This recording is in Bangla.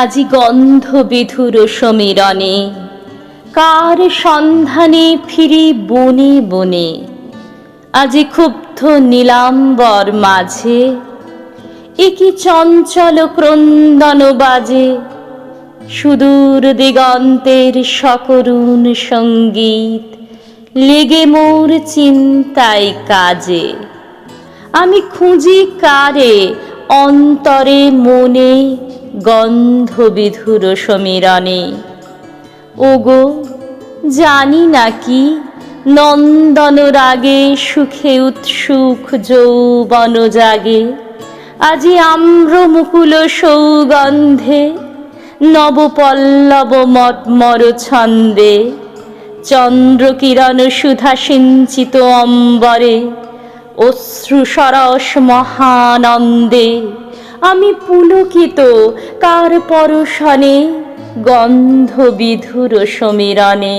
আজি গন্ধ বিধুর সমীরণে। কার সন্ধানে ফিরি বনে বনে। আজি ক্ষুব্ধ নীলাম্বর মাঝে। একি চঞ্চল ক্রন্দন বাজে। সুদূর দিগন্তের সকরুণ সংগীত লেগে মোর চিন্তায় কাজে। আমি খুঁজি কারে অন্তরে মনে গন্ধ বিধুর সমীরণে। ওগো, জানি নাকি নন্দন রাগে সুখে উৎসুক যৌবন জাগে। আজি আম্র মুকুল সৌগন্ধে নবপল্লব মটমর ছন্দে। চন্দ্রকিরণ সুধা সিঞ্চিত অম্বরে অশ্রু সরস মহানন্দে আমি পুলকিত কার পরশনে গন্ধবিধুর সমীরণে।